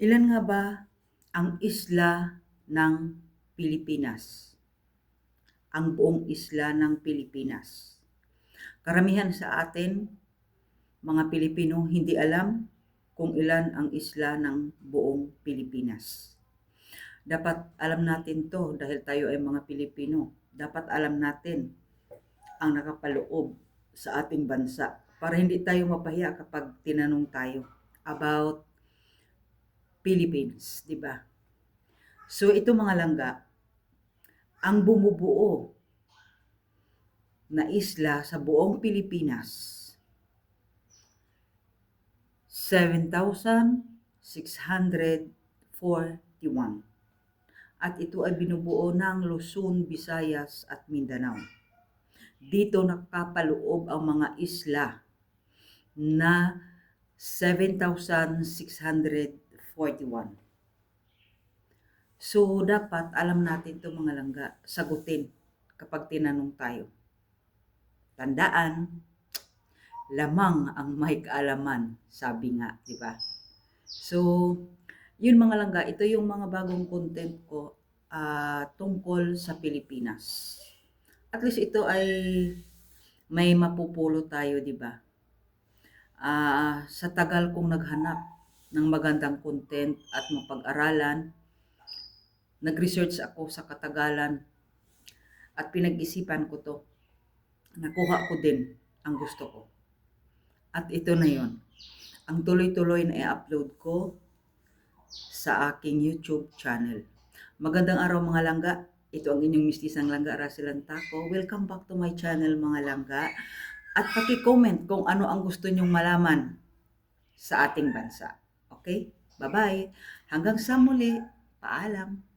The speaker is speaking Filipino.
Ilan nga ba ang isla ng Pilipinas? Ang buong isla ng Pilipinas. Karamihan sa atin, mga Pilipino, hindi alam kung ilan ang isla ng buong Pilipinas. Dapat alam natin to dahil tayo ay mga Pilipino. Dapat alam natin ang nakapaloob sa ating bansa para hindi tayo mapahiya kapag tinanong tayo about Philippines, di ba? So ito mga langga, ang bumubuo na isla sa buong Pilipinas 7,641 at ito ay binubuo ng Luzon, Visayas at Mindanao. Dito nakapaloob ang mga isla na 7,641. So, dapat alam natin itong mga langga, sagutin kapag tinanong tayo. Tandaan, lamang ang may kaalaman, sabi nga, di ba? So, yun mga langga, ito yung mga bagong content ko ah, tungkol sa Pilipinas. At least ito ay may mapupulo tayo, di ba? Ah, sa tagal kong naghanap ng magandang content at mapag-aralan, nag-research ako sa katagalan at pinag-isipan ko to. Nakuha ko din ang gusto ko. At ito na yon. Ang tuloy-tuloy na i-upload ko sa aking YouTube channel. Magandang araw mga langga. Ito ang inyong mistisang langga, Russell Antaco. Welcome back to my channel mga langga. At paki-comment kung ano ang gusto nyong malaman sa ating bansa. Okay? Bye-bye. Hanggang sa muli. Paalam.